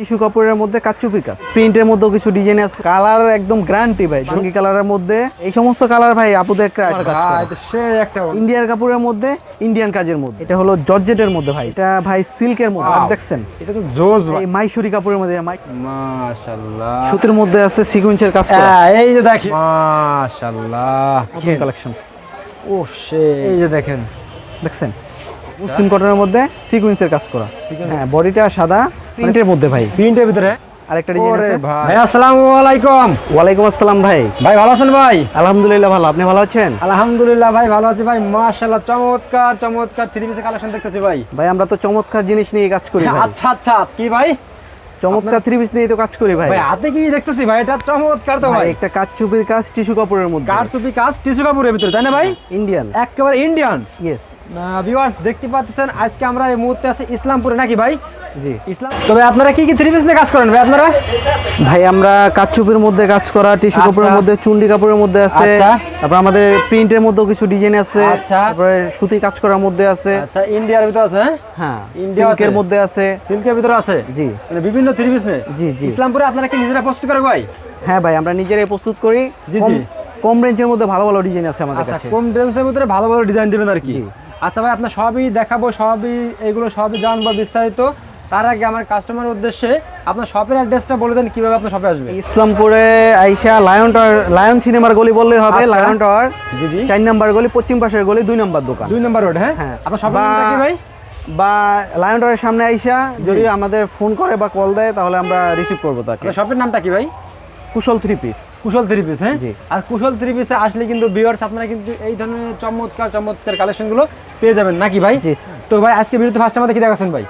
Tissue কাপড়ের মধ্যে কাচুপির কাজ। প্রিন্টের মধ্যে কিছু ডিজাইন আছে। কালার একদম গ্রান্টি ভাই। জঙ্গি কালারের মধ্যে এই সমস্ত কালার ভাই আপুদের ইন্ডিয়ার কাপড়ের মধ্যে ইন্ডিয়ান কাজের মধ্যে। এটা হলো জর্জেটের মধ্যে ভাই। এটা ভাই সিল্কের মধ্যে দেখছেন? এটা তো জোস ভাই। এই মাইসুরি কাপড়ের মধ্যে মাশাআল্লাহ। সুতির মধ্যে আছে সিকুয়েন্সের কাজ করা। হ্যাঁ, এই যে দেখি। মাশাআল্লাহ। কালেকশন ও সে এই যে দেখেন। দেখছেন? মুসলিম কটনের মধ্যে সিকুয়েন্সের কাজ করা। হ্যাঁ বডিটা সাদা প্রিন্টের মধ্যে ভাই। প্রিন্টের ভিতরে? আরেকটা ডিজাইন আছে। ভাই। ভাই আসসালামু আলাইকুম। ওয়ালাইকুম আসসালাম ভাই। ভাই ভালো আছেন ভাই? আলহামদুলিল্লাহ ভালো। আপনি ভালো আছেন? আলহামদুলিল্লাহ ভাই ভালো আছি ভাই। মাশাআল্লাহ চমৎকার চমৎকার থ্রি পিসের কালেকশন দেখতেছি ভাই। ভাই আমরা তো চমৎকার জিনিস নিয়ে কাজ করি আচ্ছা আচ্ছা। কি ভাই? চমৎকার থ্রি পিস নিয়ে তো কাজ করি ভাই। হাতে কি দেখতেছি ভাই? এটা চমৎকার তো ভাই একটা কাজ চুপির কাজ টিস্যু কাপড়ের মধ্যে। কারচুপি কাজ টিস্যু কাপড়ের ভিতরে তাই না ভাই? ইন্ডিয়ান একেবারে ইন্ডিয়ান ইয়েস ভিউয়ার্স দেখতে পাচ্ছেন আজকে আমরা এই মুহূর্তে আছি ইসলামপুরে নাকি ভাই? জি। ইসলাম তবে আপনারা কি কি থ্রি পিস নিয়ে কাজ করেন ভাই আপনারা? ভাই আমরা কাচুপির মধ্যে কাজ করা টিস্যু কাপড়ের আচ্ছা। মধ্যে চুন্ডি কাপড়ের মধ্যে আছে। আচ্ছা। তারপর আমাদের প্রিন্টের মধ্যেও কিছু ডিজাইন আছে। আচ্ছা। তারপরে সুতি কাজ করার মধ্যে আছে। আচ্ছা ইন্ডিয়ার ভিতরে আছে হ্যাঁ? হ্যাঁ ইন্ডিয়া সিল্কের মধ্যে আছে। সিল্কের ভিতরে আছে? জি। মানে বিভিন্ন থ্রি পিস নিয়ে? জি জি। ইসলামপুরে আপনারা কি নিজেরা প্রস্তুত করে ভাই? হ্যাঁ ভাই আমরা নিজেরাই প্রস্তুত করি। জি, কম জি। কম রেঞ্জের মধ্যে ভালো ভালো ডিজাইন আছে আমাদের আচ্ছা কাছে। কম ড্রেসের ভিতরে ভালো ভালো ডিজাইন দিবেন আর কি। আচ্ছা ভাই আপনার সবই দেখাবো সবই এগুলো সবই জানব বিস্তারিত। তার আগে আমার কাস্টমারের উদ্দেশ্যে আপনার শপের অ্যাড্রেসটা বলে দেন কীভাবে আপনার শপে আসবে? ইসলামপুরে আইসা লায়ন টাওয়ার লায়ন সিনেমার গলি বললেই হবে আচ্ছা। লায়ন টাওয়ার জি জি। চার নাম্বার গলি পশ্চিম পাশের গলি দুই নাম্বার দোকান। দুই নাম্বার রোড হ্যাঁ? হ্যাঁ। আপনার শপের নামটা কি ভাই? বা লায়ন টাওয়ারের সামনে আইসা যদি আমাদের ফোন করে বা কল দেয় তাহলে আমরা রিসিভ করব তাকে। শপের নামটা কি ভাই? Kushal three piece Kushal three piece হ্যাঁ? জি। আর কুশল থ্রি পিসে আসলে কিন্তু ভিউয়ার্স আপনারা কিন্তু এই ধরনের চমৎকার চমৎকার কালেকশনগুলো পেয়ে যাবেন নাকি ভাই? জি তো ভাই আজকে ভিডিওতে ফার্স্ট আমাদের কি দেখাচ্ছেন ভাই?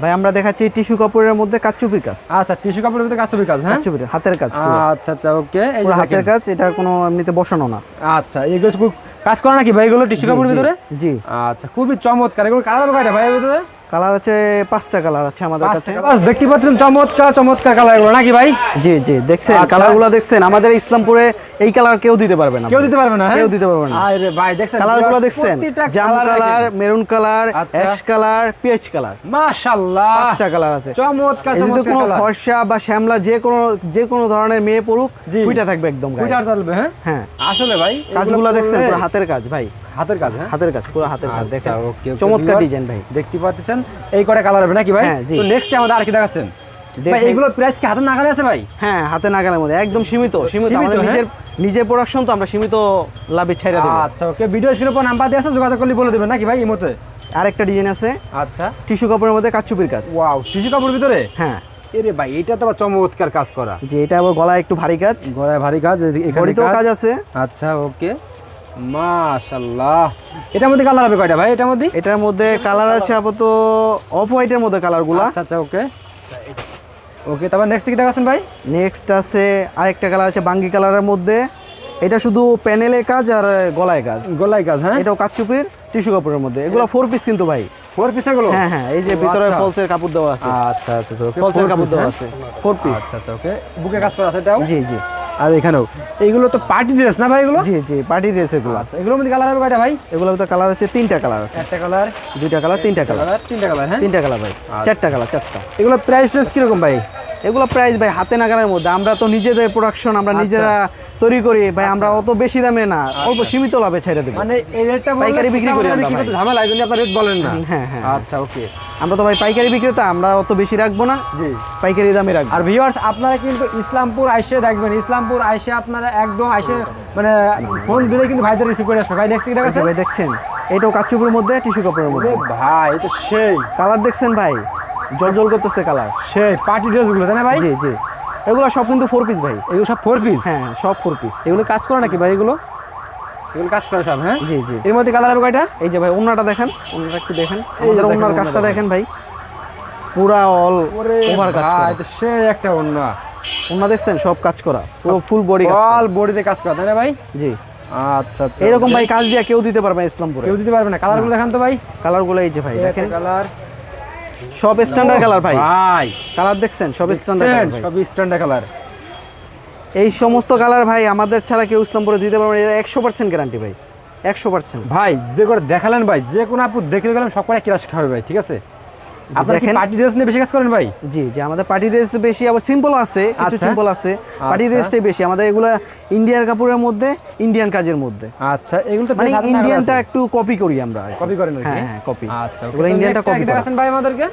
ভাই আমরা দেখাচ্ছি টিস্যু কাপড়ের মধ্যে কাচুপির কাজ। আচ্ছা টিস্যু কাপড়ের ভিতরে কাজ কাজ হ্যাঁ? কাচুপির হাতের কাজ আচ্ছা আচ্ছা ওকে এই হাতের কাজ এটা কোনো এমনিতে বসানো না। আচ্ছা এগুলো খুব কাজ করা নাকি ভাই এগুলো টিস্যু কাপড়ের ভিতরে? জি। আচ্ছা খুবই চমৎকার। এগুলো কালার কয়টা ভাই এর ভিতরে? কালার আছে পাঁচটা কালার আছে আমাদের কাছে। বাস দেখতে পাচ্ছেন চমৎকার চমৎকার কালার এগুলো নাকি ভাই? জি জি দেখছেন আচ্ছা। কালারগুলো দেখছেন। আমাদের ইসলামপুরে এই কালার কেউ দিতে পারবে না কেউ দিতে পারবে না হ্যাঁ? কেউ দিতে পারবে না। আরে ভাই দেখছেন কালারগুলো দেখছেন? জাম colour maroon colour. Ash colour P H colour মাশাআল্লাহ পাঁচটা কালার আছে। চমৎকার যদি চমৎকার কোনো ফর্সা বা শ্যামলা যে কোনো যে কোনো ধরনের মেয়ে পড়ুক। ফুইটা থাকবে একদম। কুইটার চলবে হ্যাঁ? হ্যাঁ। আসলে ভাই কাজগুলো দেখছেন পুরো হাতের কাজ ভাই। হাতের কাজ হ্যাঁ? হাতের কাজ পুরো হাতের কাজ আচ্ছা, okay, okay, চমৎকার ডিজাইন ভাই। দেখতে পাচ্ছেন এই কটা কালার হবে নাকি ভাই? হ্যাঁ, তো নেক্সট আমাদের আর কি দেখাচ্ছেন? ভাই। এগুলো প্রাইস কি হাতের নাগালে আছে ভাই? হ্যাঁ হাতে নাগালের মধ্যে একদম সীমিত সীমিত। সীমিত, আমাদের হ্যাঁ? নিজের নিজের প্রোডাকশন তো আমরা সীমিত লাভে ছেড়ে দেবো। আচ্ছা ওকে ভিডিও স্ক্রিনের উপর নাম্বার দিয়ে আছে যোগাযোগ করলে বলে দেবেন নাকি ভাই এই মতে আরেকটা ডিজাইন আছে। আচ্ছা। টিস্যু কাপড়ের মধ্যে কাচুপির কাজ। ওয়াও টিস্যু কাপড়ের ভিতরে? হ্যাঁ। এরে ভাই এটা তো চমৎকার কাজ করা। যে এটা আবার গলায় একটু ভারী কাজ। গলায় ভারী কাজ এখানে বডিতেও কাজ। আছে। আচ্ছা ওকে। মাশাআল্লাহ এটার মধ্যে কালার হবে কয়টা ভাই এটার মধ্যে? এটার মধ্যে কালার আছে আপাতত অফ হোয়াইটের মধ্যে কালারগুলো আচ্ছা আচ্ছা ওকে। ওকে তারপর নেক্সট কি দেখাচ্ছেন ভাই? নেক্সট আছে আরেকটা কালার আছে বাঙ্গি কালারের মধ্যে। এটা শুধু প্যানেলে কাজ আর গলায় কাজ। গলায় কাজ হ্যাঁ? এটাও কাচুপির টিস্যু কাপড়ের মধ্যে। এগুলো ফোর পিস কিন্তু ভাই। ফোর পিস এগুলো? হ্যাঁ হ্যাঁ এই যে ভিতরে আচ্ছা। ফলসের কাপড় দেওয়া আছে। আচ্ছা আচ্ছা ওকে। ফলসের কাপড় দেওয়া আছে। ফোর পিস আচ্ছা আচ্ছা ওকে। বুকে কাজ করা আছে এটাও? জি জি। আর এখানেও। এইগুলো তো পার্টি ড্রেস না ভাই এগুলো? জি জি পার্টি ড্রেস এগুলো। আচ্ছা। এগুলোর মধ্যে কালার হবে কয়টা ভাই? এগুলোর ভিতরে কালার আছে তিনটা কালার আছে। একটা কালার দুইটা কালার তিনটা কালার তিনটা কালার হ্যাঁ? তিনটা কালার ভাই। চারটা কালার চারটা। এগুলো প্রাইস রেঞ্জ কীরকম ভাই? এগুলো প্রাইস ভাই হাতে নাগালের মধ্যে। আমরা তো নিজেদের প্রোডাকশন আমরা নিজেরা তৈরি করি। ভাই আমরা অত বেশি দামে না। অল্প সীমিত লাভে ছেড়ে দেবো। মানে এই রেটটা পাইকারি বিক্রি করি আমরা। ঝামেলা এই জন্য আপনার রেট বলেন না। হ্যাঁ হ্যাঁ। আচ্ছা ওকে আমরা তো ভাই পাইকারি বিক্রেতা আমরা অত বেশি রাখব না। জি। পাইকারি দামে রাখব। আর ভিউয়ার্স আপনারা কিন্তু ইসলামপুর আইসে দেখবেন ইসলামপুর আইসে আপনারা একদম আইসে মানে ফোন দিলে কিন্তু ভাইদের রিসিভ করে আসবে। ভাই নেক্সট কি দেখাচ্ছেন ভাই দেখছেন এটাও কাচুপুর মধ্যে টিস্যু কাপড়ের মধ্যে। ভাই এটা সেই। কালার দেখছেন ভাই? জল জল করতেছে কালার। সেই পার্টি ড্রেসগুলো তাই না ভাই? জি জি। এগুলো সব কিন্তু ফোর পিস ভাই। এগুলো সব ফোর পিস হ্যাঁ সব ফোর পিস এগুলো কাজ করে নাকি ভাই এগুলো? এগুলো কাজ করে সব হ্যাঁ? জি জি। এর মধ্যে কালার হবে কয়টা? এই যে ভাই ওনাটা দেখেন। ওনাটা একটু দেখেন। আমাদের ওনার কাজটা দেখেন। ভাই। পুরা অল ওভার কাজ করা। এটা একটা অন্য ওনা দেখছেন? সব কাজ করা। পুরো ফুল বডি অল বডিতে কাজ করা তাই না ভাই? জি। আচ্ছা আচ্ছা। এরকম ভাই কাজ দিয়ে কেউ দিতে পারবে না ইসলামপুরে। কেউ দিতে পারবে না। কালারগুলো দেখান তো ভাই। কালারগুলো এই যে ভাই দেখেন। কালার সব স্ট্যান্ডার্ড কালার ভাই। ভাই। কালার দেখছেন? সব স্ট্যান্ডার্ড সব স্ট্যান্ডার্ড কালার এই সমস্ত কালার ভাই আমাদের ছাড়া কেউ ইসলামপুরে দিতে পারবে না। এটা একশো পার্সেন্ট গ্যারান্টি ভাই। একশো পার্সেন্ট ভাই যে করে দেখালেন ভাই যে কোনো আপু দেখে গেলাম সব করে কিরাস খাবে ভাই ঠিক আছে। পার্টি ড্রেস নিয়ে বেশি কাজ করেন ভাই? জি জি আমাদের পার্টি ড্রেস বেশি আবার সিম্পল আছে কিছু আচ্ছা। সিম্পল আছে। পার্টি আচ্ছা। ড্রেসটাই বেশি। আমাদের এগুলো ইন্ডিয়ান কাপড়ের মধ্যে ইন্ডিয়ান কাজের মধ্যে। আচ্ছা এগুলো তো মানে ইন্ডিয়ানটা একটু কপি করি আমরা কপি করেন হ্যাঁ হ্যাঁ কপি আচ্ছা এগুলো ইন্ডিয়ানটা কপি করা। দেখাচ্ছেন ভাই আমাদেরকে?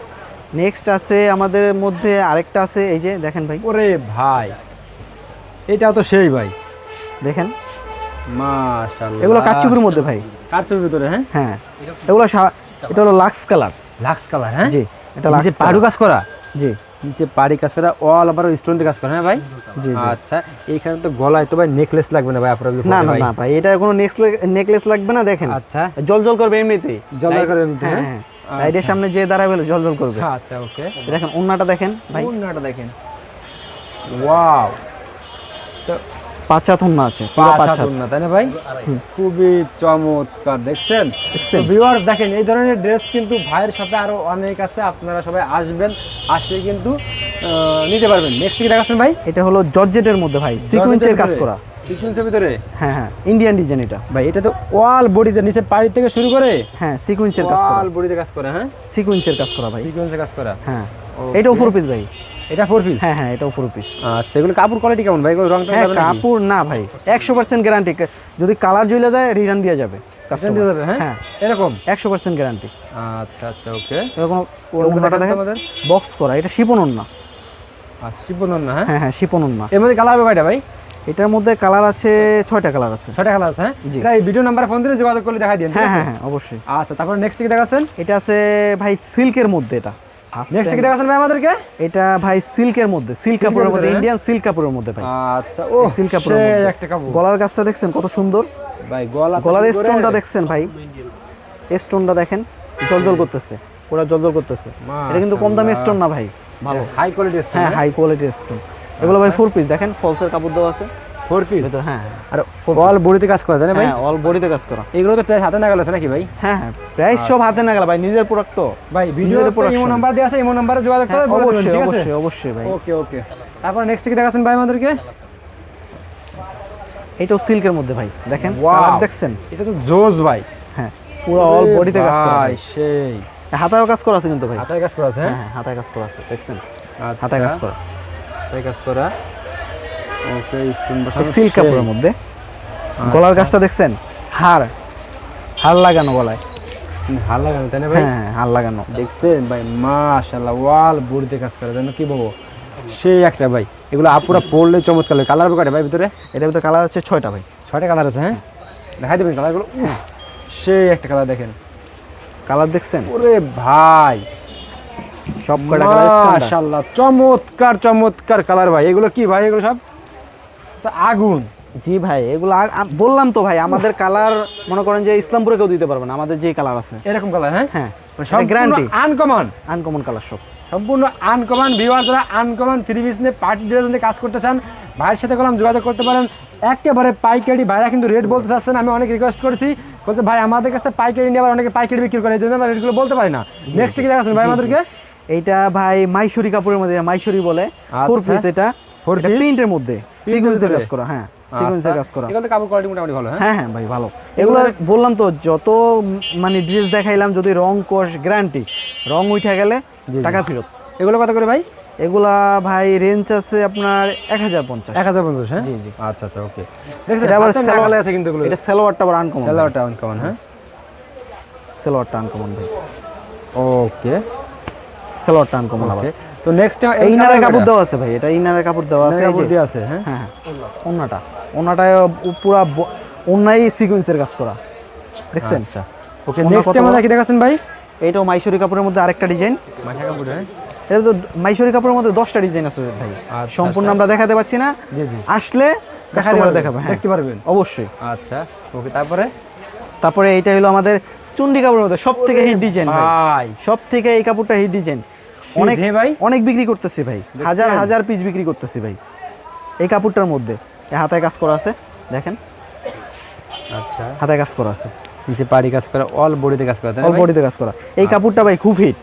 নেক্সট আছে আমাদের মধ্যে আরেকটা আছে এই যে দেখেন ভাই। ওরে ভাই। এটাও তো সেই ভাই। দেখেন। মাশাআল্লাহ। এগুলো কাচ্চুপির মধ্যে ভাই। কাচ্চুপির ভিতরে হ্যাঁ? হ্যাঁ। এগুলো এটা হলো লাক্স কালার। লাক্স কালার হ্যাঁ? জি এটা লাক্স পাড়ু কাজ করা? জি। নিচে পাড়ি কাজ করা অল আবার স্টোন দিয়ে কাজ করা হ্যাঁ ভাই? জি আচ্ছা এইখানে তো গলায় তো ভাই নেকলেস লাগবে না ভাই আপনার না না না ভাই এটা কোনো নেকলেস লাগবে না দেখেন। আচ্ছা। জল জল করবে এমনিতেই। জল জল করবে এমনিতে, হ্যাঁ? হ্যাঁ? হ্যাঁ। লাইটের সামনে যে দাঁড়াবে জল জল করবে। আচ্ছা ওকে দেখেন ওন্নাটা দেখেন ভাই। ওন্নাটা দেখেন। ওয়াও তো পাঁচ আছে পুরো পাঁচ পাঁচ হাত হাত ওন্না, তাই না ভাই? খুবই চমৎকার দেখছেন? দেখছেন? ভিউয়ার্স দেখেন এই ধরনের ড্রেস কিন্তু ভাইয়ের সাথে আরও অনেক আছে আপনারা সবাই আসবেন আসলে কিন্তু নিতে পারবেন। নেক্সট কি দেখাচ্ছেন ভাই? এটা হলো জর্জেটের মধ্যে ভাই সিকুয়েন্সের কাজ করা। সিকুয়েন্সের ভিতরে? হ্যাঁ হ্যাঁ ইন্ডিয়ান ডিজাইন এটা। ভাই এটা তো ওয়াল বডিতে নিচে পাড়ি থেকে শুরু করে? হ্যাঁ সিকুয়েন্সের কাজ করা। ওয়াল বডিতে কাজ করে হ্যাঁ? সিকুয়েন্সের কাজ করা ভাই। কাজ করা। হ্যাঁ. এটাও ফোর পিস ভাই। এটা ফোর পিস হ্যাঁ হ্যাঁ এটাও ফোর পিস আচ্ছা এগুলো কাপড় কোয়ালিটি কেমন ভাই? রং হ্যাঁ? কাপড় না ভাই একশো পার্সেন্ট গ্যারান্টি যদি কালার জ্বলে যায় রিটার্ন দিয়ে যাবে, হ্যাঁ? হ্যাঁ। এরকম? একশো পার্সেন্ট গ্যারান্টি আচ্ছা আচ্ছা ওকে এরকম ওন্নাটা দেখান বক্স করা এটা শিপন ওন্না আচ্ছা শিপন না হ্যাঁ? হ্যাঁ হ্যাঁ শিপন ওন্না এর মধ্যে কালার হবে কয়টা ভাই? এটার মধ্যে কালার আছে ছয়টা কালার আছে। ছয়টা কালার আছে হ্যাঁ? ভিডিও নাম্বার ফোন দিলে যোগাযোগ করলে দেখাই দিন হ্যাঁ হ্যাঁ হ্যাঁ অবশ্যই। আচ্ছা তারপর নেক্সট কি দেখাচ্ছেন? এটা আছে ভাই সিল্কের মধ্যে এটা। নেক্সট কি দেখাচ্ছেন ভাই আমাদেরকে? এটা ভাই সিল্কের মধ্যে সিল্ক কাপড়ের মধ্যে ইন্ডিয়ান সিল্ক কাপড়ের মধ্যে ভাই। আচ্ছা ও সিল্ক কাপড়ের মধ্যে। একটা কাপড়। গলার কাজটা দেখছেন কত সুন্দর? ভাই গলা গলার স্টোনটা দেখছেন ভাই। স্টোনটা দেখেন জলজল করতেছে। পুরো জলজল করতেছে। এটা কিন্তু কম দামি স্টোন না ভাই ভালো। হাই কোয়ালিটি হ্যাঁ হাই কোয়ালিটির স্টোন এগুলো ভাই ফোর পিস দেখেন ফলসের কাপড় দেওয়া আছে। ফোর পিস হ্যাঁ হ্যাঁ। আর অল বডিতে কাজ করে তাই ভাই? হ্যাঁ অল বডিতে কাজ করা। এগুলো তো প্রায় হাতে নাগাল আছে নাকি ভাই? হ্যাঁ হ্যাঁ। প্রাইস সব হাতে না গেল ভাই নিজের প্রোডাক্ট তো। ভাই ভিডিও নিজেদের ইমো নাম্বার দেওয়া আছে ইমো নাম্বারে যোগাযোগ করে হ্যাঁ, অবশ্যই অবশ্যই অবশ্যই ভাই। ওকে ওকে। তারপর নেক্সট কি দেখাচ্ছেন ভাই আমাদেরকে? এটাও সিল্কের মধ্যে ভাই দেখেন কালার দেখছেন? এটা তো জোস ভাই। হ্যাঁ পুরো অল বডিতে কাজ করা ভাই। সেই। হাতায়ও কাজ করা আছে কিন্তু ভাই। হাতের কাজ করা আছে হ্যাঁ হ্যাঁ? হ্যাঁ হাতায় কাজ করা আছে দেখছেন? আচ্ছা, হাতায় কাজ করা। হাতায় কাজ করা। ওকে স্টোন বসানো সিল্ক কাপড়ের মধ্যে। গলার কাজটা দেখছেন? হার। হার লাগানো গলায়। হাল লাগানো তাই না ভাই? হ্যাঁ হ্যাঁ হার লাগানো। দেখছেন? ভাই মাশাআল্লাহ ওয়াল বডিতে কাজ করে জানো কি বলব? সেই একটা ভাই। এগুলো আপুরা পড়লে চমৎকার লাগে। কালার কাটে ভাই ভিতরে? এটার ভিতরে কালার হচ্ছে ছয়টা ভাই। ছয়টা কালার আছে হ্যাঁ? দেখাই দেবেন কালারগুলো সেই একটা কালার দেখেন। কালার দেখছেন? ওরে ভাই। সব কয়টা কালার মাশাআল্লাহ চমৎকার চমৎকার কালার ভাই। এগুলো কি ভাই? এগুলো সব? তো আগুন। জি ভাই এগুলো বললাম তো ভাই আমাদের কালার মনে করেন যে ইসলামপুরে কেউ দিতে পারবে না আমাদের যে কালার আছে। এরকম কালার হ্যাঁ? হ্যাঁ সব গ্যারান্টি আনকমন আনকমন কালার সব। সম্পূর্ণ uncommon viewer uncommon three piece নিয়ে পার্টি ড্রেস নিয়ে কাজ করতে চান ভাইয়ের সাথে কলম যোগাযোগ করতে পারেন। একেবারে পাইকারি ভাইরা কিন্তু রেট বলতে চাচ্ছেন আমি অনেক রিকোয়েস্ট করেছি। বলছে ভাই আমাদের কাছে পাইকারি নিয়ে আবার অনেকে পাইকারি বিক্রি করে এই জন্য আমরা রেটগুলো বলতে পারি না। নেক্সট কি দেখাচ্ছেন ভাই আমাদেরকে? এইটা ভাই মাইশরি কাপড়ের মধ্যে মাইশরি বলে। ফোর আচ্ছা। পিস এটা? প্রিন্টের মধ্যে। সিকোয়েন্সের কাজ করা হ্যাঁ সিকোয়েন্সের কাজ করা। এগুলো কাপড় কোয়ালিটি মোটামুটি ভালো হ্যাঁ? হ্যাঁ হ্যাঁ ভাই ভালো। এগুলো বললাম তো যত মানে ড্রেস দেখাইলাম যদি রং কোষ গ্যারান্টি রং উঠে গেলে। টাকা ফেরত। এগুলো কত করে ভাই? এগুলা ভাই রেঞ্জ আছে আপনার এক হাজার পঞ্চাশ। এক হাজার পঞ্চাশ হ্যাঁ? জি, জি। আচ্ছা আচ্ছা ওকে আবার হাতের আছে কিন্তু এগুলো। এটা সেলোয়ারটা আবার আনকমন সেলারটা আনকমন হ্যাঁ? সেলোয়ারটা আনকমন ভাই। ওকে সেলোয়ারটা আনকমন আবার। তো নেক্সট ইনারের কাপড় দেওয়া আছে ভাই এটা ইনারের কাপড় দেওয়া আছে কাপড় দিয়ে আছে হ্যাঁ? হ্যাঁ। হ্যাঁ। ওন্নাটা ওন্নাটায় পুরা ওন্নাই সিকোয়েন্সের কাজ করা। দেখছেন? আচ্ছা। ওকে নেক্সট কত আমাদের কি দেখাচ্ছেন ভাই? এইটাও মাইশরি কাপড়ের মধ্যে আরেকটা ডিজাইন মাথা কাপড় হ্যাঁ? এটা তো মাইশরি কাপড়ের মধ্যে দশটা ডিজাইন আছে ভাই। আচ্ছা, সম্পূর্ণ আমরা দেখাতে পাচ্ছি না। জি জি। আসলে কাস্টমার দেখাবে হ্যাঁ। দেখতে পারবেন। অবশ্যই। আচ্ছা ওকে তারপরে? তারপরে এইটা হলো আমাদের চুন্ডি কাপড়ের মধ্যে সব থেকে হিট ডিজাইন ভাই। সব থেকে এই কাপড়টা হিট ডিজাইন অনেক ভাই। অনেক বিক্রি করতেছি ভাই। হাজার হাজার পিস বিক্রি করতেছি ভাই। এই কাপড়টার মধ্যে। হাতায় কাজ করা আছে দেখেন। আচ্ছা। হাতায় কাজ করা আছে। নিচে পাড়ি কাজ করা অল বডিতে কাজ করা অল বডিতে কাজ করা। এই কাপড়টা ভাই খুব হিট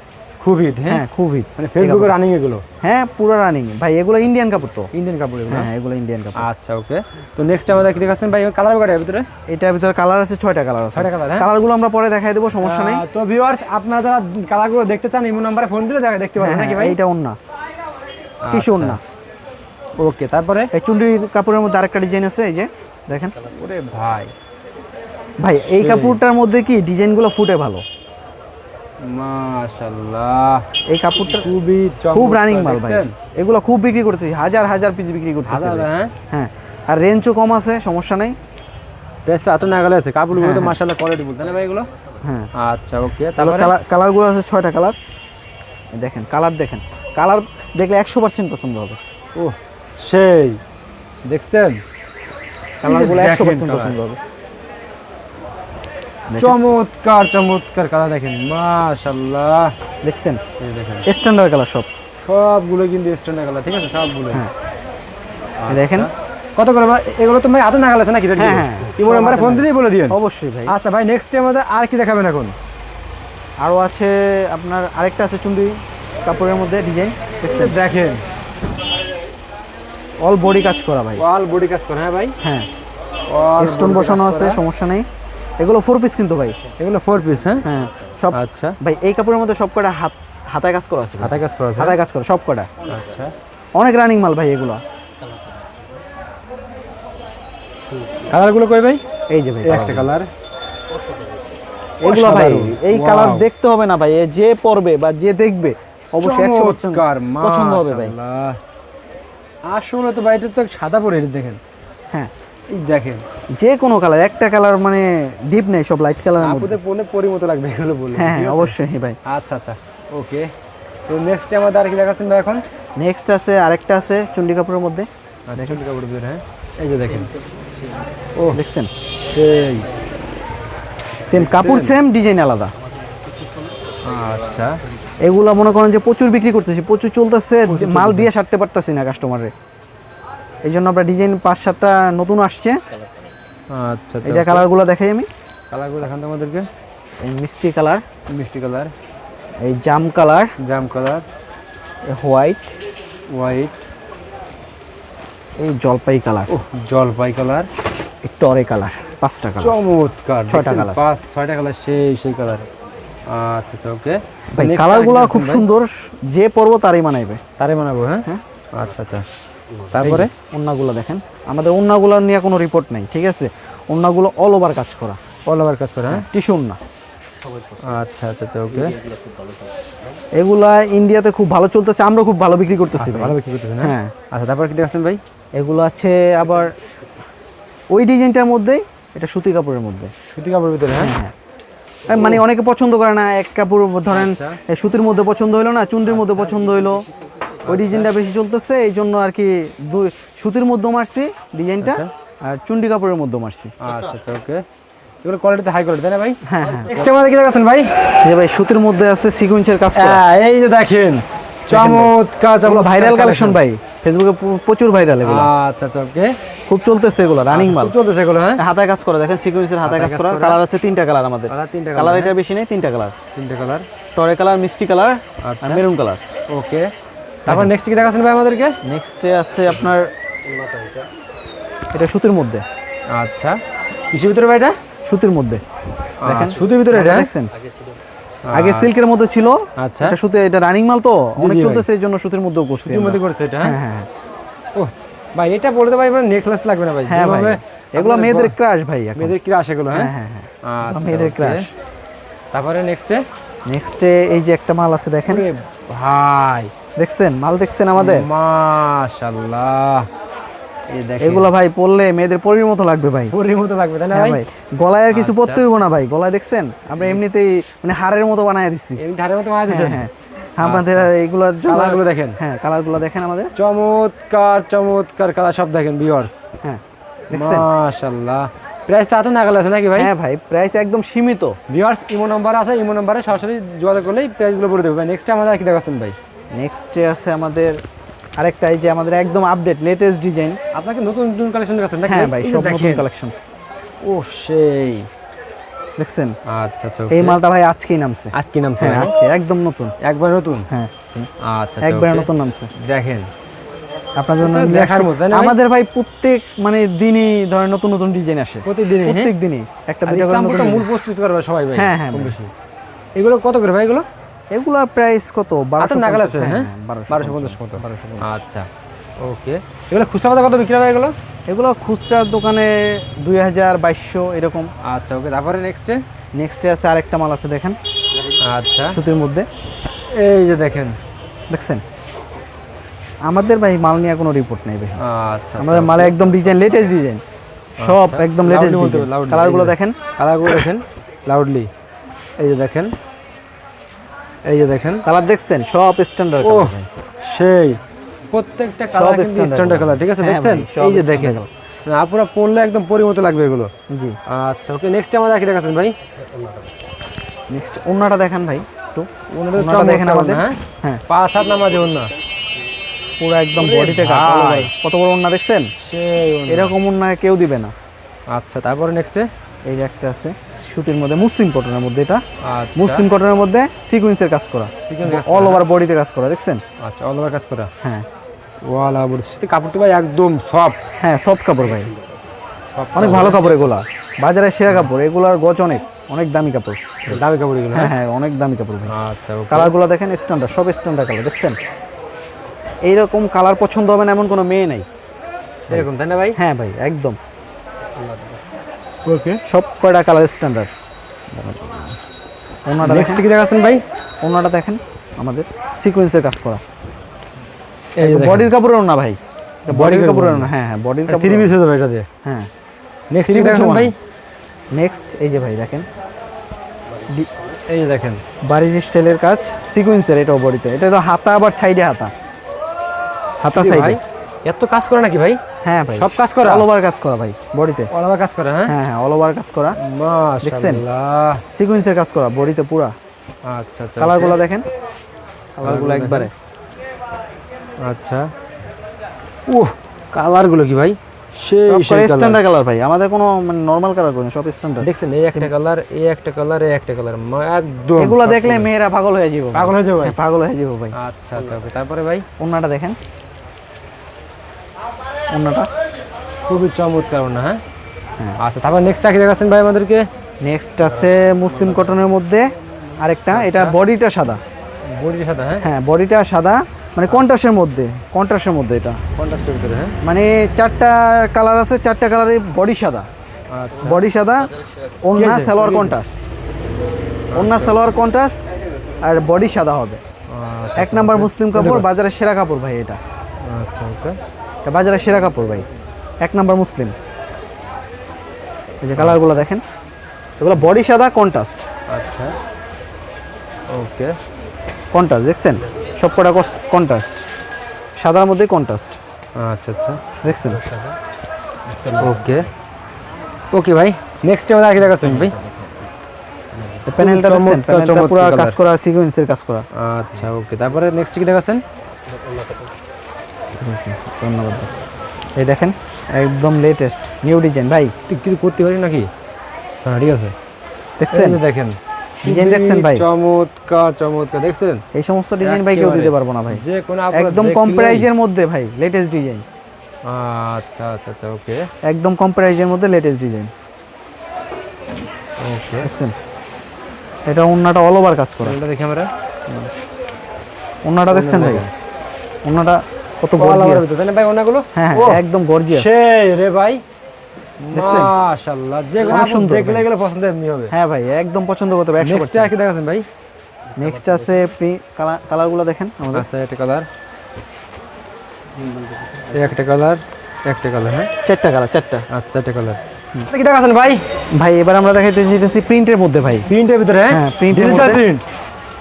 খুব হিট হ্যাঁ? হ্যাঁ খুব হিট মানে ফেসবুকে রানিং এগুলো? হ্যাঁ পুরো রানিং ভাই এগুলো ইন্ডিয়ান কাপড় তো। ইন্ডিয়ান কাপড় এগুলো? হ্যাঁ এগুলো ইন্ডিয়ান কাপড়। আচ্ছা ওকে তো নেক্সট আমাদের কি দেখাচ্ছেন? ভাই কালার ভিতরে? এটার ভিতরে কালার আছে ছয়টা কালার আছে। ছয়টা colour, হ্যাঁ? কালারগুলো আমরা পরে দেখাই দেবো সমস্যা নেই। তো ভিউয়ার্স আপনারা যারা কালারগুলো দেখতে চান ইমো নাম্বারে ফোন দিলে দেখতে পারবেন হ্যাঁ নাকি ভাই? ওন্না ওন্না ওকে তারপরে? এই চুন্ডি কাপড়ের মধ্যে আরেকটা ডিজাইন আছে এই যে দেখেন। ওরে ভাই। ভাই এই কাপড়টার মধ্যে কি ডিজাইনগুলো ফুটে ভালো? মাশাআল্লাহ। এই কাপড়টা খুবই খুব রানিং মাল ভাই। এগুলো খুব বিক্রি করতেছি হাজার হাজার পিস বিক্রি করতেছি হ্যাঁ? হ্যাঁ আর রেঞ্জও কম আছে সমস্যা নেই। প্রাইসটা এত নাগালে আছে কাপড়গুলো হ্যাঁ, তো হ্যাঁ। মাশাআল্লাহ কোয়ালিটি বলতে না ভাই এগুলো? হ্যাঁ। আচ্ছা ওকে তারপরে? কালার কালারগুলো আছে ছয়টা কালার দেখেন কালার দেখেন। কালার দেখলে একশো পার্সেন্ট পছন্দ হবে। ও সেই দেখছেন? কালারগুলো একশো পার্সেন্ট পছন্দ হবে। চমৎকার চমৎকার কালার দেখেন মাশাআল্লাহ। দেখছেন? দেখেন। স্ট্যান্ডার্ড কালার সব। সবগুলো কিন্তু স্ট্যান্ডার্ড কালার ঠিক আছে? সবগুলো হ্যাঁ। এই দেখেন। কত করে ভাই? এগুলো তো ভাই হাতে নাগাল আছে নাকি হ্যাঁ, হ্যাঁ। ইমো নাম্বারে ফোন নাগাল। দিলেই বলে দিন অবশ্যই ভাই। আচ্ছা ভাই নেক্সট টাইম আমাদের আর কি দেখাবেন এখন? আরও আছে আপনার আরেকটা আছে চুন্ডি কাপড়ের মধ্যে ডিজাইন দেখছেন? দেখেন। অল বডি কাজ করা ভাই ওয়াল বডি কাজ করে হ্যাঁ ভাই হ্যাঁ স্টোন বসানো আছে সমস্যা নেই এগুলো ফোর পিস কিন্তু ভাই। এগুলো ফোর পিস হ্যাঁ? হ্যাঁ সব আচ্ছা। ভাই এই কাপড়ের মধ্যে সব কটা হাত হাতায় কাজ করা আছে ভাই। হাতে কাজ করা আছে হাতায় কাজ করা সব কটা। আচ্ছা। অনেক রানিং মাল ভাই এগুলো। কালারগুলো কই ভাই? এই যে ভাই একটা কালার এগুলো ভাই এই কালার দেখতে হবে না ভাই যে পরবে বা যে দেখবে অবশ্যই একশো পছন্দ হবে ভাই। আসলে তো ভাই এটা তো সাদা পরে দেখেন। হ্যাঁ। দেখেন। যে কোনো কালার একটা কালার মানে ডিপ নেই সব লাইট কালারের মধ্যে। পরে পরিমতো লাগবে এগুলো বলে হ্যাঁ হ্যাঁ, অবশ্যই ভাই। আচ্ছা আচ্ছা ওকে তো নেক্সট আমাদের আর কি দেখাচ্ছেন ভাই এখন? নেক্সট আছে আরেকটা আছে চুন্ডি কাপড়ের মধ্যে। দেখেন। কাপড় ভিতরে হ্যাঁ? এই যে দেখেন। ও দেখছেন? সেই। সেম কাপড় সেম ডিজাইন আলাদা। আচ্ছা। এগুলা মনে করেন যে প্রচুর বিক্রি করতেছি প্রচুর চলতেছে মাল দিয়ে সারতে পারতেছি না কাস্টমারে এই জন্য আমরা ডিজাইন পাঁচ সাতটা নতুন আসছে। আচ্ছা এটা কালারগুলো দেখাই আমি। কালারগুলো দেখান তো আমাদেরকে। এই মিষ্টি কালার মিষ্টি কালার এই জাম কালার জাম কালার হোয়াইট হোয়াইট এই জলপাই কালার ও জলপাই কালার এই টরে কালার পাঁচটা কালার চমৎকার। ছয়টা colour। পাঁচ ছয়টা কালার সেই সেই কালার আচ্ছা আচ্ছা ওকে ভাই কালারগুলো খুব সুন্দর। যে পরব তারই মানাইবে। তারে মানাবো হ্যাঁ? হ্যাঁ। আচ্ছা আচ্ছা। তারপরে? ওন্নাগুলো দেখেন। আমাদের ওন্নাগুলো নিয়ে কোনো রিপোর্ট নেই ঠিক আছে? ওন্নাগুলো অল ওভার কাজ করা। অল ওভার কাজ করা হ্যাঁ? টিস্যু ওন্না আচ্ছা আচ্ছা আচ্ছা ওকে। এগুলা ইন্ডিয়াতে খুব ভালো চলতেছে আমরা খুব ভালো বিক্রি করতেছি আচ্ছা ভালো বিক্রি করতেছেন হ্যাঁ? হ্যাঁ। আচ্ছা তারপর কি দেখাচ্ছেন ভাই? এগুলো আছে আবার ওই ডিজাইনটার মধ্যেই এটা সুতি কাপড়ের মধ্যে। সুতি কাপড়ের ভিতরে হ্যাঁ? হ্যাঁ মানে অনেকে পছন্দ করে না এক কাপড় ধরেন আচ্ছা। সুতির মধ্যে পছন্দ হইল না চুন্ডির মধ্যে পছন্দ হইল। ওই ডিজাইনটা বেশি চলতেছে এই জন্য আর কি দুই সুতির মধ্যে মারছি ডিজাইনটা আচ্ছা। আর চুন্ডি কাপড়ের মধ্যে মারছি। আচ্ছা আচ্ছা ওকে এগুলো কোয়ালিটিতে হাই কোয়ালিটি তাই না ভাই? হ্যাঁ হ্যাঁ। কি ভাই? এই ভাই সুতির মধ্যে আছে সিকুয়েন্সের কাজ করা। হ্যাঁ এই যে দেখেন চমৎকার চমৎকার ভাইরাল কালেকশন ভাই। ফেসবুকে প্রচুর ভাইরাল এগুলো। আচ্ছা আচ্ছা ওকে খুব চলতেছে এগুলো রানিং মাল। চলতেছে এগুলো হ্যাঁ? হাতায় কাজ করা দেখেন সিকুয়েন্সের হাতায় কাজ করা। কালার আছে তিনটা কালার আমাদের। কালার তিনটা কালার কালার এটা বেশি নেই তিনটা কালার তিনটে কালার টরে কালার মিষ্টি কালার আচ্ছা। আর মেরুন কালার ওকে তারপর নেক্সট কি দেখাচ্ছেন ভাই আমাদেরকে? নেক্সটে আছে আপনার এটা সুতির মধ্যে। আচ্ছা। কিসের ভিতরে ভাই এটা? সুতির মধ্যে। দেখেন সুতির ভিতরে এটা? দেখছেন? আগে সিল্কের মধ্যে ছিল। আচ্ছা। এটা সুতি এটা রানিং মাল তো? অনেক চলতেছে এই জন্য সুতির মধ্যেও করছি সুতির মধ্যে করছে এটা হ্যাঁ? হ্যাঁ হ্যাঁ ও হ্যাঁ। ভাই এটা বলতে ভাই নেকলেস লাগবে না ভাই। হ্যাঁ ভাই। এগুলো মেয়েদের ক্রাশ ভাই এখন। মেয়েদের ক্রাশ এগুলো হ্যাঁ? হ্যাঁ হ্যাঁ হ্যাঁ। আচ্ছা, মেয়েদের ক্রাশ তারপরে নেক্সটে নেক্সটে এই যে একটা মাল আছে দেখেন। ভাই দেখছেন? মাল দেখছেন আমাদের? মাশাআল্লাহ। এগুলো ভাই পরলে মেয়েদের পরির মতো লাগবে ভাই। পরির মতো লাগবে তাই না হ্যাঁ ভাই? গলায় আর কিছু আচ্ছা। পরতে হইব না ভাই। গলায় দেখছেন? আমরা এমনিতেই মানে হাড়ের মতো বানায় দিচ্ছি এই ধারের মতো হ্যাঁ দিচ্ছেন হ্যাঁ আপনাদের আর কালারগুলো দেখেন। হ্যাঁ কালারগুলো দেখেন আমাদের। চমৎকার চমৎকার কালার সব দেখেন ভিউয়ার্স হ্যাঁ দেখছেন? মাশাআল্লাহ। প্রাইসটা হাতে নাগাল আছে নাকি ভাই? হ্যাঁ ভাই প্রাইস একদম সীমিত। ভিউয়ার্স ইমো নাম্বার আছে ইমো নাম্বারে সরাসরি যোগাযোগ করলেই প্রাইসগুলো বলে দেবো ভাই। নেক্সট আমাদের কি দেখাচ্ছেন ভাই? নেক্সটে আছে আমাদের আরেকটা এই যে আমাদের একদম আপডেট লেটেস্ট ডিজাইন আপনাকে নতুন নতুন কালেকশন দেখাচ্ছেন হ্যাঁ ভাই সব নতুন কালেকশন ও সেই। দেখছেন? আচ্ছা আচ্ছা এই মালটা ভাই আজকেই নামছে। আজকে নামছে হ্যাঁ আজকে একদম নতুন। একবার নতুন? হ্যাঁ। আচ্ছা আচ্ছা, একবারে নতুন নামছে। দেখেন। আপনার জন্য দেখার। মতো, আমাদের ভাই প্রত্যেক মানে দিনই ধরেন নতুন নতুন ডিজাইন আসে। প্রতিদিনই, হ্যাঁ? প্রত্যেক দিনই। একটা দুইটা করে নতুন মূল প্রস্তুত করবে সবাই ভাই হ্যাঁ, হ্যাঁ, এগুলো কত করে ভাই এগুলো? এগুলা প্রাইস কত? বারোশো নাগাল আছে হ্যাঁ? বারোশো বারোশো পঞ্চাশ মতো। আচ্ছা ওকে। এগুলো খুচরা কত বিক্রি হয় এগুলো? এগুলো খুচরার দোকানে দুই হাজার বাইশশো এরকম। আচ্ছা ওকে। তারপরে নেক্সটে নেক্সটে আছে আরেকটা মাল আছে দেখেন। আচ্ছা। সুতির মধ্যে। এই যে দেখেন। দেখছেন? আমাদের ভাই মাল নিয়ে কোনো রিপোর্ট নেই ভাই। আচ্ছা আমাদের মালে একদম ডিজাইন লেটেস্ট ডিজাইন সব আচ্ছা। একদম লেটেস্ট ডিজাইন কালারগুলো দেখেন। কালারগুলো দেখেন লাউডলি এই যে দেখেন। এই যে দেখেন কালার দেখছেন? সব স্ট্যান্ডার্ড ও সেই। প্রত্যেকটা কালার কিন্তু স্ট্যান্ডার্ড কালার ঠিক আছে? হ্যাঁ দেখছেন? এই যে দেখেন। আপনারা পড়লে একদম পরিমতো লাগবে এগুলো। জি। আচ্ছা ওকে নেক্সট আমাদের কি দেখাচ্ছেন ভাই। নেক্সট অন্যটা দেখান ভাই একটু। ওনাদের ওনাটা দেখেন আমাদের। হ্যাঁ? হ্যাঁ। পাঁচ হাত নামাজে ওনা পুরো একদম বডিতে। ভাই। কত বড় ওন্না দেখছেন? সেই এরকম ওন্না কেউ দিবে না। আচ্ছা তারপরে নেক্সটে এই যে একটা আছে সুতির মধ্যে মুসলিম কটনের মধ্যে এটা। আচ্ছা। মুসলিম কটনের মধ্যে সিকুয়েন্সের কাজ করা অল ওভার বডিতে কাজ করা দেখছেন? আচ্ছা অল ওভার কাজ করা? হ্যাঁ। ওয়ালা বলছি কাপড় তো ভাই একদম সফট। হ্যাঁ সফট কাপড় ভাই। অনেক ভালো কাপড় এগুলা। বাজারে সেরা কাপড় এগুলার গজ অনেক অনেক দামি কাপড়। দামি কাপড় এগুলো হ্যাঁ? হ্যাঁ অনেক দামি কাপড় ভাই। আচ্ছা কালারগুলো দেখেন স্ট্যান্ডার্ড সব স্ট্যান্ডার্ড কালার দেখছেন? এইরকম কালার পছন্দ হবে না এমন কোনো মেয়ে নাই। এরকম তাই না ভাই? হ্যাঁ ভাই একদম। ওকে সব কয়টা কালার স্ট্যান্ডার্ড ওনাটা নেক্সট কি দেখাচ্ছেন ভাই? ওনাটা দেখেন আমাদের সিকোয়েন্সের কাজ করা। বডির কাপড়ের না ভাই। বডির কাপড়ের কাপড়। না হ্যাঁ হ্যাঁ বডির কাপড় থ্রি পিস হয়ে যাবে এটা দিয়ে। হ্যাঁ। নেক্সট কি দেখাচ্ছেন ভাই? নেক্সট এই যে ভাই দেখেন। এই যে দেখেন। বারিজ স্টাইলের কাজ সিকোয়েন্সের এটাও বডিতে এটা তো হাতা আবার সাইডে হাতা। হাতা সাইডে। এত কাজ করে নাকি ভাই? হ্যাঁ ভাই। সব কাজ করা? অল ওভার কাজ করা ভাই বডিতে। অল ওভার কাজ করে হ্যাঁ? হ্যাঁ হ্যাঁ অল ওভার কাজ করা। দেখছেন? মাশাআল্লাহ সিকোয়েন্সের কাজ করা বডিতে পুরা। আচ্ছা আচ্ছা কালারগুলো দেখেন। কালারগুলো একবারে। আচ্ছা। ওহ কালারগুলো কি ভাই? সেই স্ট্যান্ডার্ড কালার ভাই। আমাদের কোনো মানে নর্মাল কালার করি না, সব স্ট্যান্ডার্ড দেখছেন এই একটা কালার এই একটা কালার এই একটা কালার একদম এগুলো দেখলে মেয়েরা পাগল হয়ে যাব পাগল হয়ে যাবে ভাই? হ্যাঁ, পাগল হয়ে যাব ভাই। আচ্ছা আচ্ছা। তারপরে ভাই? ওন্নাটা দেখেন। ওন্নাটা খুবই চমৎকার না হ্যাঁ। আচ্ছা তারপর নেক্সট কি দেখাচ্ছেন ভাই আমাদেরকে? নেক্সট আছে মুসলিম কটনের মধ্যে আরেকটা এটা বডিটা সাদা। বডির সাথে হ্যাঁ? হ্যাঁ বডিটা সাদা মানে কন্ট্রাস্টের মধ্যে কন্ট্রাস্টের মধ্যে এটা। কন্ট্রাস্টের ভিতরে হ্যাঁ? মানে চারটা কালার আছে চারটা কালারে বডি সাদা। আচ্ছা। বডি সাদা ওন্না সালোয়ার? কন্ট্রাস্ট ওন্না সালোয়ার কন্ট্রাস্ট আর বডি সাদা হবে। আচ্ছা, এক নাম্বার মুসলিম কাপড় বাজারের সেরা কাপড় ভাই এটা। আচ্ছা ওকে। এটা বাজারের সেরা কাপড় ভাই। এক নাম্বার মুসলিম। এই যে কালারগুলো দেখেন। এগুলো বডি সাদা কন্ট্রাস্ট আচ্ছা। ওকে। কন্ট্রাস্ট দেখছেন? সব কটা কন্ট্রাস্ট সাদার মধ্যে কন্ট্রাস্ট আচ্ছা আচ্ছা। দেখছেন? ওকে। ওকে ভাই নেক্সট আর কি দেখাচ্ছেন ভাই। প্যানেলটা দেখছেন? পুরো কাজ করা সিকোয়েন্সের কাজ করা। আচ্ছা ওকে। তারপরে নেক্সট কি দেখাচ্ছেন? ধন্যবাদ এই দেখেন একদম লেটেস্ট নিউ ডিজাইন ভাই তুই কিছু করতে পারি নাকি? হ্যাঁ ঠিক আছে। দেখছেন? দেখেন ডিজাইন দেখছেন ভাই? চমৎকার চমৎকার দেখছেন? এই সমস্ত ডিজাইন ভাই কেউ। দিতে পারব না ভাই। যে কোনো একদম কম প্রাইজের মধ্যে ভাই লেটেস্ট ডিজাইন আচ্ছা আচ্ছা আচ্ছা ওকে। একদম কম প্রাইজের মধ্যে লেটেস্ট ডিজাইন ওকে। দেখছেন? এটা ওন্নাটা অল ওভার কাজ করা। এটা দেখি আমরা। ওন্নাটা দেখছেন ভাই? ওন্নাটা কত গর্জিয়াস তাই ভাই ওনাগুলো? হ্যাঁ হ্যাঁ, একদম গর্জিয়াস সেই রে ভাই। দেখছেন? মাশাআল্লাহ যে সুন্দর দেখলে গেলে পছন্দ এমনি হবে। হ্যাঁ ভাই একদম পছন্দ করতে হবে একশো নেক্সট আর কি দেখাচ্ছেন ভাই? নেক্সট আছে কালারগুলো দেখেন আমাদের। আচ্ছা একটা কালার একটা কালার একটা কালার হ্যাঁ? চারটা কালার চারটা। আচ্ছা একটা কালার কি দেখাচ্ছেন ভাই? ভাই এবার আমরা দেখাইতে যেতেছি প্রিন্টের মধ্যে ভাই। প্রিন্টের ভিতরে হ্যাঁ, ডিজিটাল মধ্যে। প্রিন্ট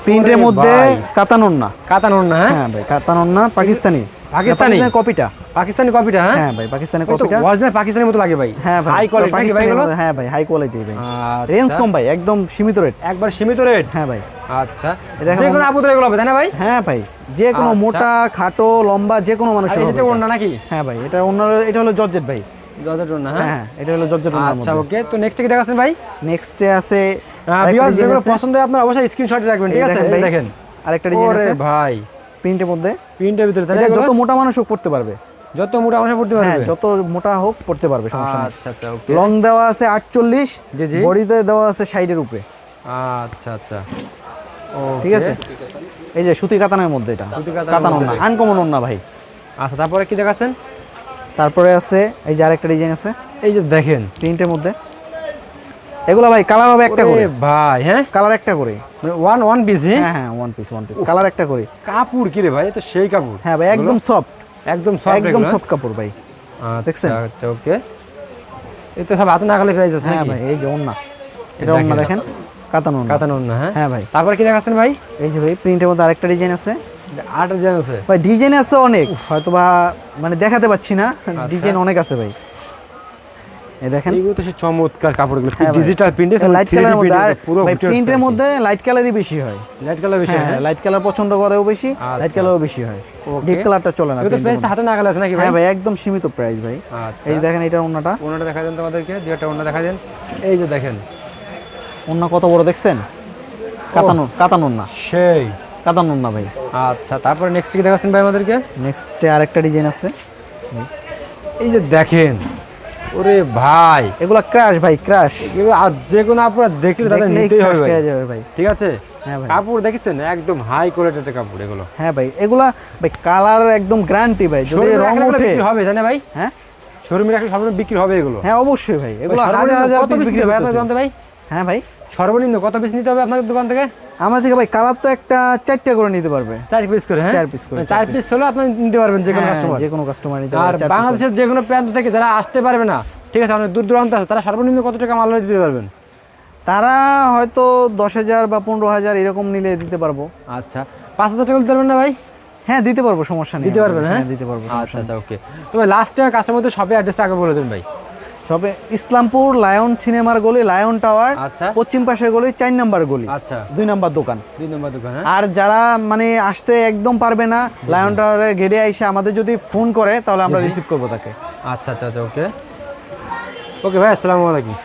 প্রিন্টের মধ্যে। কাতানোর না কাতানোর না হ্যাঁ? হ্যাঁ ভাই কাতানোর না পাকিস্তানি। পাকিস্তানি? কপিটা পাকিস্তানি কপিটা হ্যাঁ? হ্যাঁ ভাই পাকিস্তানি কপিটা অরিজিনাল পাকিস্তানি মতো লাগে ভাই। হ্যাঁ ভাই হাই কোয়ালিটি ভাই পাকিস্তানি এগুলো মধ্যে- হ্যাঁ ভাই হাই কোয়ালিটি ভাই। রেঞ্জ কম ভাই একদম সীমিত রেট একবার সীমিত রেট হ্যাঁ ভাই। আচ্ছা। যে কোনো আপুদের এগুলো হবে তাই না ভাই? হ্যাঁ ভাই যে কোনো আচ্ছা। মোটা খাটো লম্বা যে কোনো মানুষের হবে। নাকি? হ্যাঁ ভাই এটা অন্য এটা হলো জর্জেট ভাই। জর্জেট হ্যাঁ? হ্যাঁ এটা হলো জর্জেট ওন্নার আচ্ছা ওকে তো নেক্সট কি দেখাচ্ছেন ভাই? নেক্সটে আছে ভিউয়ার্স ডিজাইন যেগুলো। পছন্দ হয় আপনারা অবশ্যই স্ক্রিনশট রাখবেন ঠিক আছে? দেখেন আরেকটা ডিজাইন আছে। ভাই। প্রিন্টের মধ্যে? প্রিন্টের ভিতরে না এটা যত মোটা মানুষ হোক পড়তে পারবে। যত মোটা মানুষ পড়তে হ্যাঁ পারবে যত মোটা হোক পড়তে পারবে সমস্যা আচ্ছা আচ্ছা ওকে লং দেওয়া আছে আটচল্লিশ জি, জি। বডিতে দেওয়া আছে সাইডের উপরে। আচ্ছা আচ্ছা। ঠিক আছে? এই যে সুতি কাতানের মধ্যে এটা। সুতি কাতান মধ্যে। আনকমন ওন্না ভাই। আচ্ছা তারপরে কি দেখাচ্ছেন? তারপরে আছে এই যে আরেকটা ডিজাইন আছে। এই যে দেখেন। প্রিন্টের মধ্যে। এগুলা ভাই কালার হবে একটা করে। ভাই হ্যাঁ? কালার একটা করে। মানে ওয়ান ওয়ান পিস হ্যাঁ? হ্যাঁ one piece one piece colour একটা করে। কাপড় কি রে ভাই তো সেই কাপড়। হ্যাঁ ভাই একদম সফট একদম সফট একদম সফট কাপড় ভাই। দেখছেন? দেখছেন? আচ্ছা ওকে তো সব হাতে নাগালে প্রাইস আছে হ্যাঁ ভাই এই যে ওন্না এটা। ওন্না দেখেন। কাতান ওন্না কাতানো না হ্যাঁ? হ্যাঁ ভাই। তারপর কি দেখাচ্ছেন ভাই? এই যে ভাই প্রিন্টের মধ্যে আরেকটা ডিজাইন আছে। আট ডিজাইন আছে? ভাই ডিজাইন আছে অনেক। হয়তো বা মানে দেখাতে পাচ্ছি না। ডিজাইন অনেক আছে ভাই। এই দেখেন। এইগুলো তো সে চমৎকার কাপড়গুলো হ্যাঁ ভাই। ডিজিটাল প্রিন্টে লাইট কালারের মধ্যে আর পুরো প্রিন্টের মধ্যে লাইট কালারই বেশি হয়। লাইট কালার বেশি হ্যাঁ হ্যাঁ? লাইট কালার পছন্দ করেও বেশি লাইট আচ্ছা। কালারও বেশি হয়। ডিপ কালারটা চলে না প্রাইস হাতে আছে নাকি ভাই? হ্যাঁ ভাই একদম সীমিত প্রাইস ভাই। আচ্ছা। এই দেখেন ওন্নাটা। দেখা দেন তোমাদেরকে দুইটা দেখা দেন। এই যে দেখেন। ওন্না কত বড় দেখছেন? কাতানো কাতান ওন্না। সেই। কাতান ওন্না ভাই। আচ্ছা তারপরে নেক্সট কি দেখাচ্ছেন ভাই আমাদেরকে? নেক্সটে আরেকটা ডিজাইন আছে। এই যে দেখেন। ওরে ভাই। এগুলা ক্র্যাশ ভাই ক্র্যাশ আর যে কোনো আপনারা দেখলে দাদা নিতেই হবে ভাই। ঠিক আছে? হ্যাঁ কাপড় দেখেছেন? একদম হাই কোয়ালিটির কাপড় এগুলো। হ্যাঁ ভাই এগুলা ভাই কালার একদম গ্যারান্টি ভাই। যদি রং ওঠে হবে জানে ভাই? হ্যাঁ? শোরুমে রাখলে সব বিক্রি হবে এগুলো। হ্যাঁ অবশ্যই ভাই। এগুলো হাজার হাজার বিক্রি হবে? ভাই? হ্যাঁ ভাই। সর্বনিম্ন কত পিস নিতে হবে আপনাদের দোকান থেকে? আমার থেকে ভাই কালার তো একটা চারটা করে নিতে পারবে। চার পিস করে হ্যাঁ? চার piece করে, চার পিস হলে আপনি নিতে পারবেন যে কোনো হ্যাঁ, কাস্টমার যে কোনো কাস্টমার নিতে আর বাংলাদেশের যে কোনো প্রান্ত থেকে যারা আসতে পারবে না ঠিক আছে অনেক দূর দূরান্ত আছে তারা সর্বনিম্ন কত টাকা মাল দিতে পারবেন? তারা হয়তো দশ হাজার বা পনেরো হাজার এরকম নিলে দিতে পারব। আচ্ছা পাঁচ হাজার টাকা দিতে পারবেন না ভাই? হ্যাঁ দিতে পারব সমস্যা নেই। দিতে পারবেন হ্যাঁ? দিতে পারব আচ্ছা আচ্ছা ওকে তবে লাস্ট টাইম কাস্টমারদের সবে অ্যাড্রেসটা আগে বলে দেন ভাই। সবে ইসলামপুর লায়ন সিনেমার গলি লায়ন টাওয়ার আচ্ছা। পশ্চিম পাশের গলি চার নাম্বার গলি। আচ্ছা। দুই নাম্বার দোকান। দুই নম্বর দোকান হ্যাঁ। আর যারা মানে আসতে একদম পারবে না লায়ন টাওয়ারে গেড়ে আইসে আমাদের যদি ফোন করে তাহলে আমরা রিসিভ করব তাকে। আচ্ছা আচ্ছা আচ্ছা ওকে। ওকে ভাই আসসালামু আলাইকুম।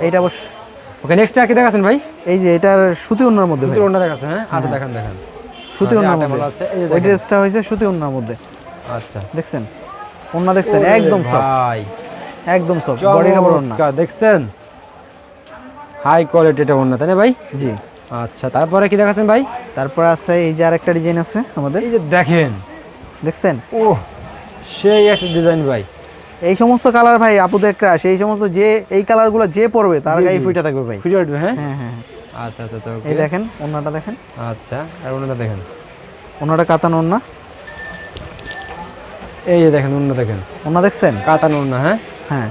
এইটা অবশ্য ওকে নেক্সট কি দেখাচ্ছেন ভাই? এই যে এটার সুতি উন্নার মধ্যে ভাই। ওনার দেখাচ্ছেন হ্যাঁ? আচ্ছা দেখান দেখান। সুতি আচ্ছা, উন্নার আটা মধ্যে। ওই। ড্রেসটা হয়েছে সুতি উন্নার মধ্যে। আচ্ছা। দেখছেন? ওন্না দেখছেন একদম ভাই। একদম সব বডি কাপড় ওন্না দেখছেন? হাই কোয়ালিটি এটা ওন্না তাই না ভাই? জি। আচ্ছা তারপরে কি দেখাচ্ছেন ভাই? তারপর আছে এই যে আরেকটা ডিজাইন আছে আমাদের। এই যে দেখেন। দেখছেন? ও সেই একটা ডিজাইন ভাই। এই সমস্ত কালার ভাই আপুদের ক্রাশ এই সমস্ত যে এই কালারগুলো যে পরবে তার গায়ে ফুইটা থাকবে ভাই। ফিরে উঠবে হ্যাঁ? হ্যাঁ হ্যাঁ হ্যাঁ। আচ্ছা আচ্ছা আচ্ছা এই দেখেন ওন্নাটা দেখেন। আচ্ছা আর ওনাটা দেখেন। ওন্নাটা কাতান ওন্না এই যে দেখেন ওনা দেখেন। ওন্না দেখছেন? কাতানো ওনা হ্যাঁ? হ্যাঁ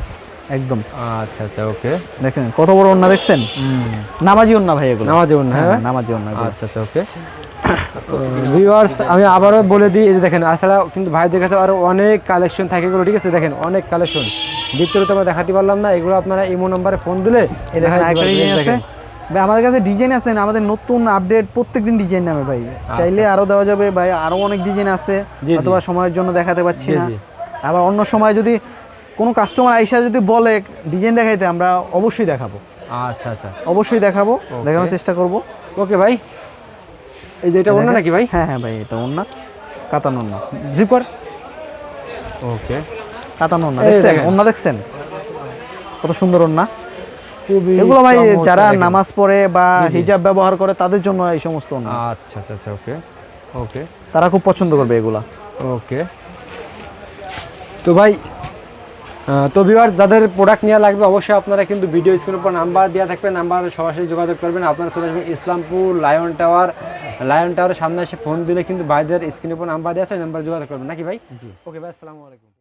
একদম। আচ্ছা আচ্ছা ওকে। দেখেন কত বড় ওন্না দেখছেন? নামাজি ওন্না ভাই এগুলো। নামাজে ওনা হ্যাঁ হ্যাঁ? নামাজি ওন্না আচ্ছা আচ্ছা ওকে। ভিউয়ার্স আমি আবারও বলে দিই এই যে দেখেন আসলে কিন্তু ভাইদের কাছে আরও অনেক কালেকশন থাকে এগুলো ঠিক আছে? দেখেন অনেক কালেকশন। বিস্তারিত আমরা দেখাতে পারলাম না এগুলো আপনারা ইমো নম্বরে ফোন দিলে এই দেখেন আমাদের কাছে ডিজাইন আছে না আমাদের নতুন আপডেট প্রত্যেকদিন ডিজাইন নামে ভাই। চাইলে আরও দেওয়া যাবে ভাই আরও অনেক ডিজাইন আছে। অথবা সময়ের জন্য দেখাতে পাচ্ছি না। আবার অন্য সময় যদি কোনো কাস্টমার আইসা যদি বলে ডিজাইন দেখাইতে আমরা অবশ্যই দেখাবো। আচ্ছা আচ্ছা। অবশ্যই দেখাবো দেখানোর চেষ্টা করব। ওকে ভাই। এই যে এটা অন্য নাকি ভাই? হ্যাঁ হ্যাঁ ভাই এটা ওন্না কাতান ওন্না জিপার ওকে কাতান ওন্না দেখছেন। ওন্না দেখছেন? কত সুন্দর ওন্না এগুলো ভাই যারা নামাজ পড়ে বা হিজাব ব্যবহার করে তাদের জন্য এই সমস্ত ওন্না আচ্ছা আচ্ছা আচ্ছা ওকে ওকে তারা খুব পছন্দ করবে এগুলা। ওকে তো ভাই তো ভিউয়ার্স যাদের প্রোডাক্ট নেওয়া লাগবে অবশ্যই আপনারা কিন্তু ভিডিও স্ক্রিনের উপর নাম্বার দেওয়া থাকবে নাম্বার সরাসরি যোগাযোগ করবেন। আপনারা চলে আসবেন ইসলামপুর লায়ন টাওয়ার লায়ন টাওয়ারের সামনে এসে ফোন দিলে কিন্তু ভাইদের স্ক্রিনের উপর নাম্বার দেওয়া আছে নাম্বার যোগাযোগ করবেন। নাকি ভাই? ওকে ভাই আসসালামু আলাইকুম।